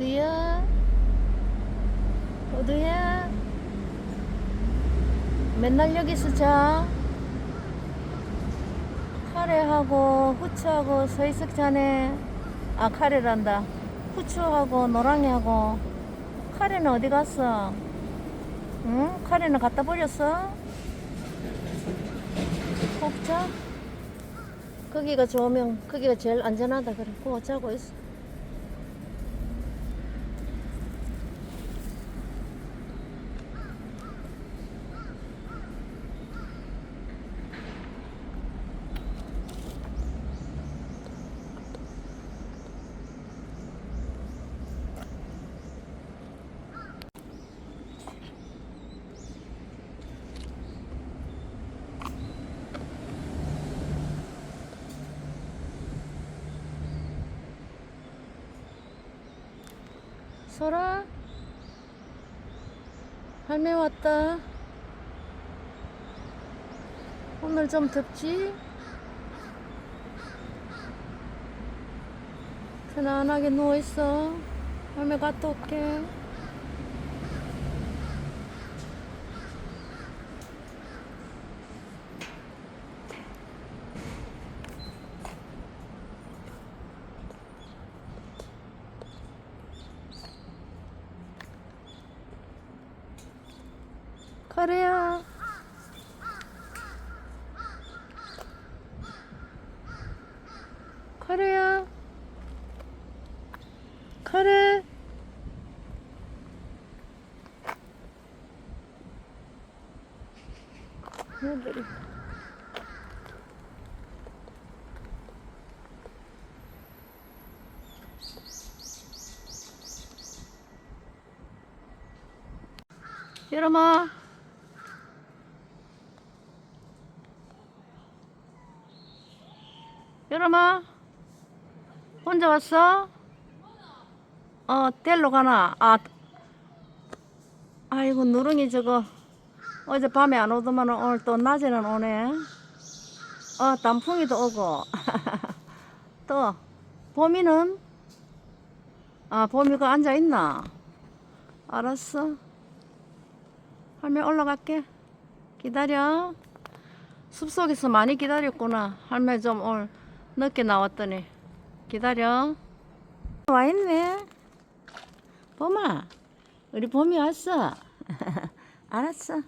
어디야? 어디야? 맨날 여기서 자. 카레하고 후추하고 서희석 자네. 아 카레란다. 후추하고 노랑이하고. 카레는 어디 갔어? 응? 카레는 갖다 버렸어? 꼭 자. 거기가 좋으면 거기가 제일 안전하다 그래. 그거 자고 있어. 소라. 할매 왔다. 오늘 좀 덥지? 편안하게 누워있어. 할매 갔다 올게 카레야 카레야 카레 얘들이. 여러마 여러마 혼자 왔어? 어 델로 가나? 아 아이고 누렁이 저거. 어제 밤에 안 오더만 오늘 또 낮에는 오네. 어 단풍이도 오고. 또 봄이는? 아 봄이가 앉아 있나? 알았어. 할매 올라갈게. 기다려. 숲속에서 많이 기다렸구나. 할매 좀 오늘 늦게 나왔더니. 기다려. 와 있네. 봄아 우리 봄이 왔어. 알았어.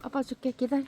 아빠 줄게 기다려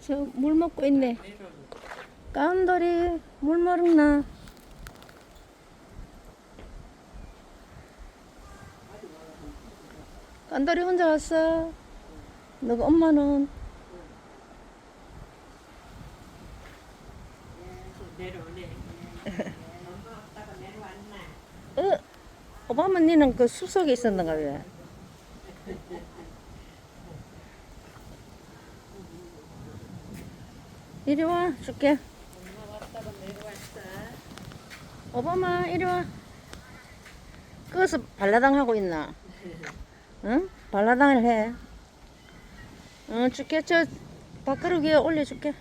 저 물 먹고 있네. 까운돌이 물 먹나? 깐돌이 혼자 왔어. 너가 엄마는 내려오네. 엄마 아빠가 내려. 어, 오바마 니는 그 숲속에 있었는가 왜? 이리 와 줄게. 오바마 이리 와. 거기서 발라당 하고 있나? 응? 발라당을 해. 응 줄게 저 밥그릇 위에 올려줄게.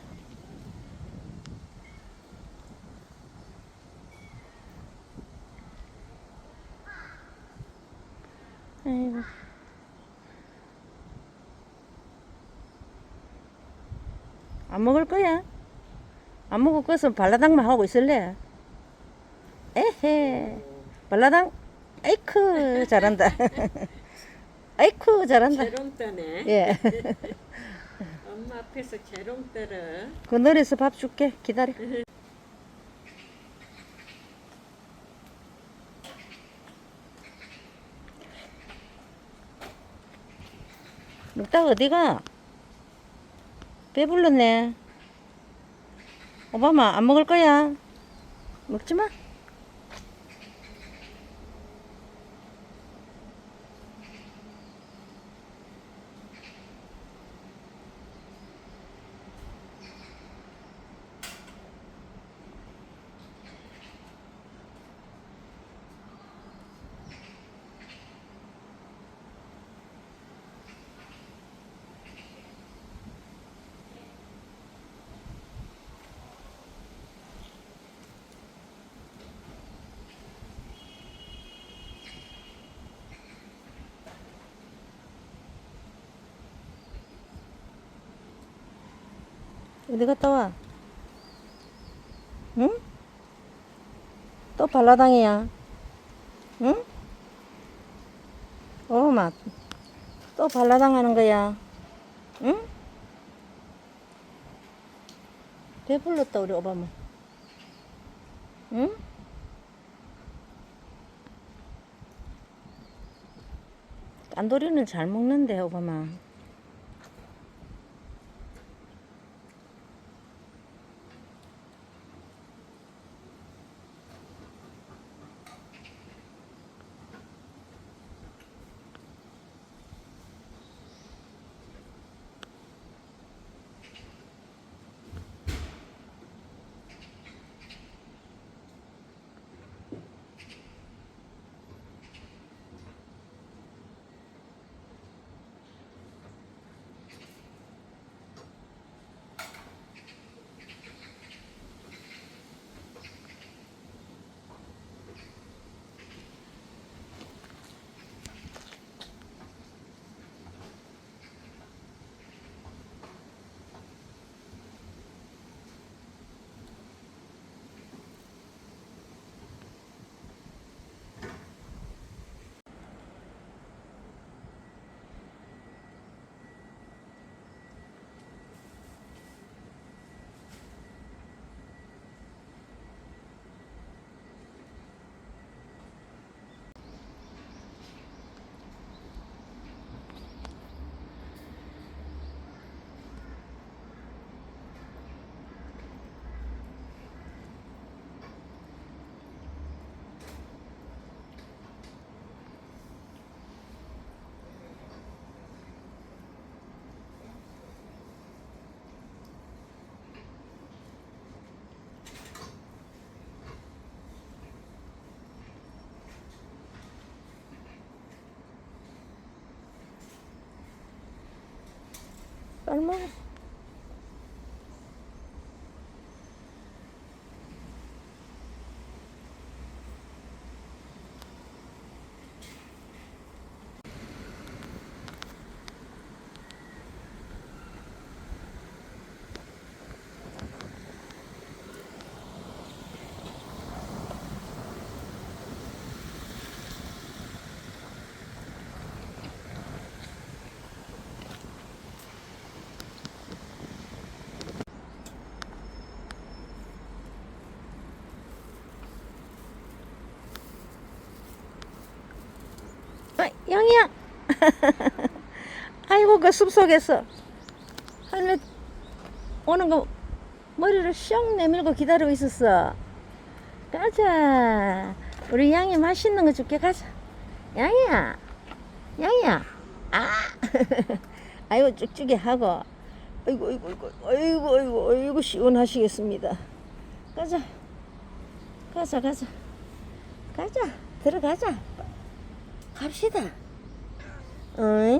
아이고. 안 먹을 거야? 안 먹을 거서 발라당만 하고 있을래? 에헤. 발라당? 에이크, 잘한다. 에이크, 잘한다. 재롱 떠네. 예. 엄마 앞에서 재롱 떨어. 그늘에서 밥 줄게. 기다려. 묵딱 어디가? 배불렀네. 오바마 안 먹을 거야? 먹지 마. 어디 갔다 와? 응? 또 발라당이야. 응? 어마, 또 발라당 하는 거야. 응? 배불렀다, 우리 오바마. 응? 깐도리는 잘 먹는데, 오바마. 빨 아, 영이야. 아이고 그 숲속에서 할매 오는 거 머리를 슉 내밀고 기다리고 있었어. 가자. 우리 양이 맛있는 거 줄게 가자. 양이야, 양이야. 아, 아이고 쭉쭉이 하고. 아이고 아이고 아이고 아이고 아이고 아이고 시원하시겠습니다. 가자, 가자 가자, 가자 들어가자. 갑시다. 어이,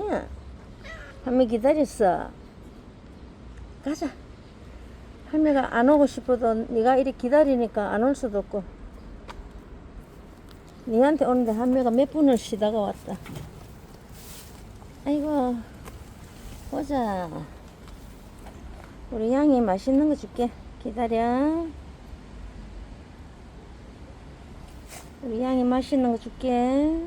할매 기다렸어. 가자. 할매가 안 오고 싶어도 네가 이렇게 기다리니까 안 올 수도 없고. 니한테 오는데 할매가 몇 분을 쉬다가 왔다. 아이고, 보자. 우리 양이 맛있는 거 줄게. 기다려. 우리 양이 맛있는 거 줄게.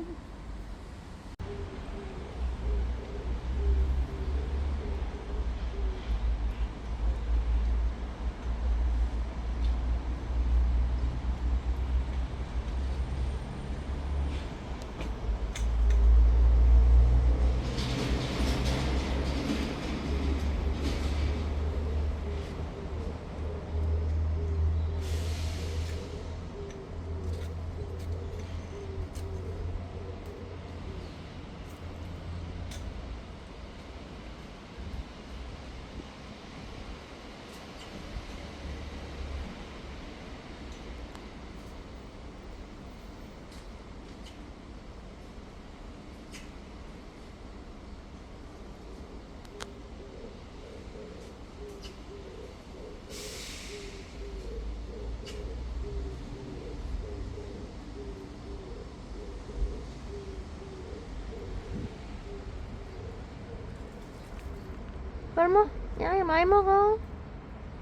얼마? 양이 많이 먹어.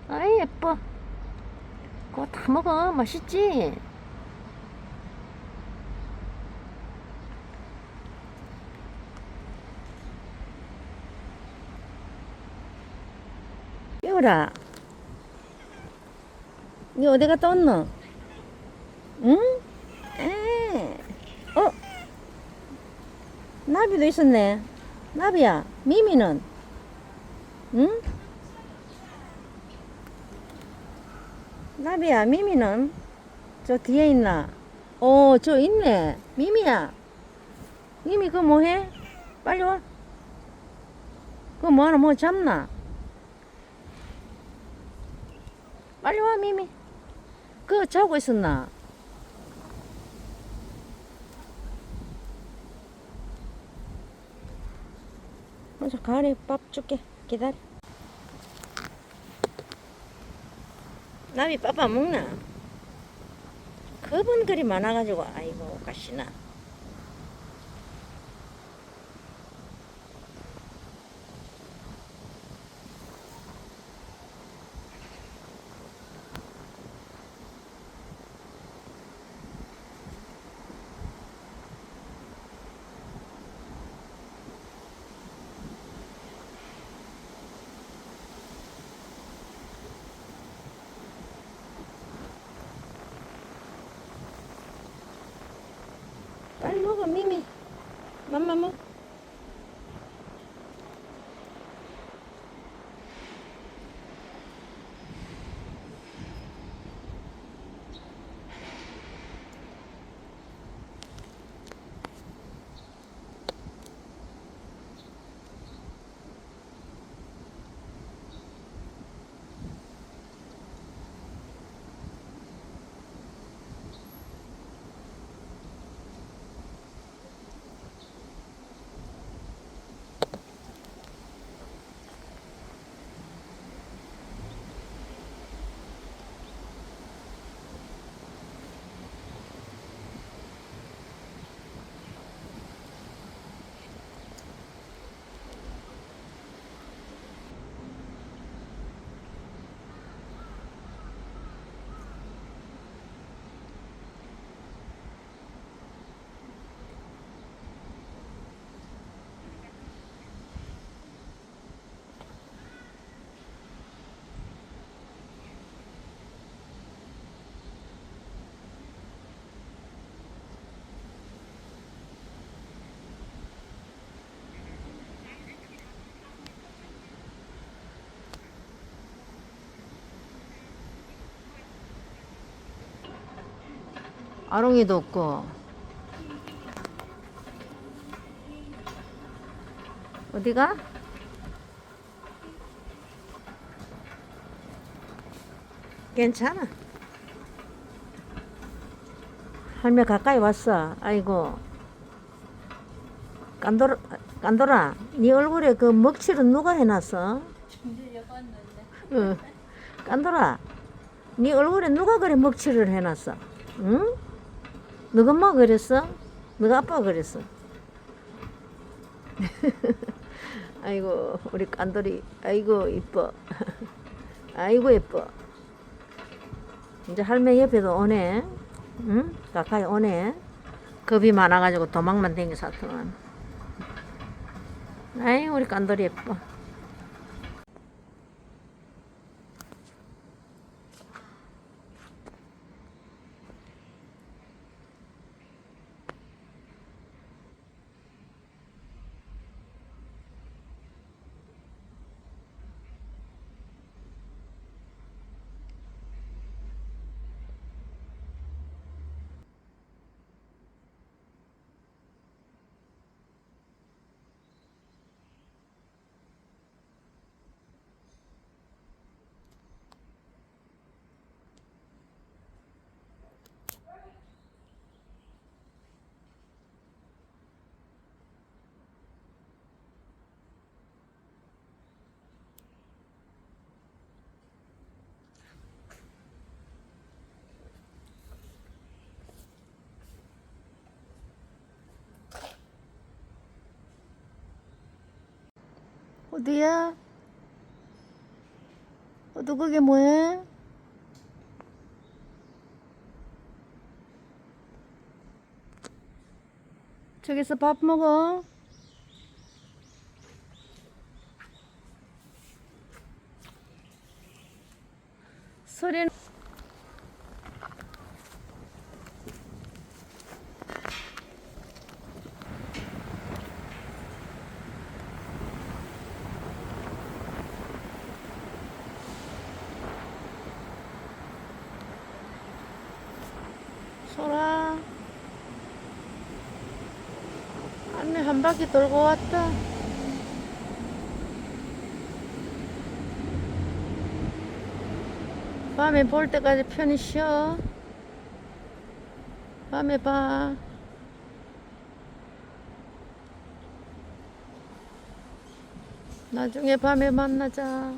아이, 예뻐. 그거 다 먹어. 맛있지? 깨우라. 니 어디 갔다 왔노? 응? 에. 어? 나비도 있었네. 나비야, 미미는? 응? 나비야, 미미는? 저 뒤에 있나? 어, 저 있네. 미미야. 미미, 그거 뭐 해? 빨리 와. 그거 뭐하나, 뭐 잡나? 빨리 와, 미미. 그거 자고 있었나? 가래 밥 줄게. 기다려. 나비 밥안 먹나? 겁은 그리 많아가지고 아이고 가시나. 빨리 먹어 아롱이도 없고. 어디가? 괜찮아. 할매 가까이 왔어. 아이고. 깐돌아, 깐돌아, 네 얼굴에 그 먹칠은 누가 해놨어? 응. 깐돌아, 네 얼굴에 누가 그래 먹칠을 해놨어? 응? 너가 엄마 그랬어? 너가 아빠 그랬어? 아이고 우리 깐돌이. 아이고 이뻐. 아이고 예뻐. 이제 할매 옆에도 오네. 응? 가까이 오네. 겁이 많아가지고 도망만 댕겨 사더만 아이 우리 깐돌이 예뻐 어디야? 어디 그게 뭐해? 저기서 밥 먹어. 소리는 소라. 안내 한 바퀴 돌고 왔다. 밤에 볼 때까지 편히 쉬어. 밤에 봐. 나중에 밤에 만나자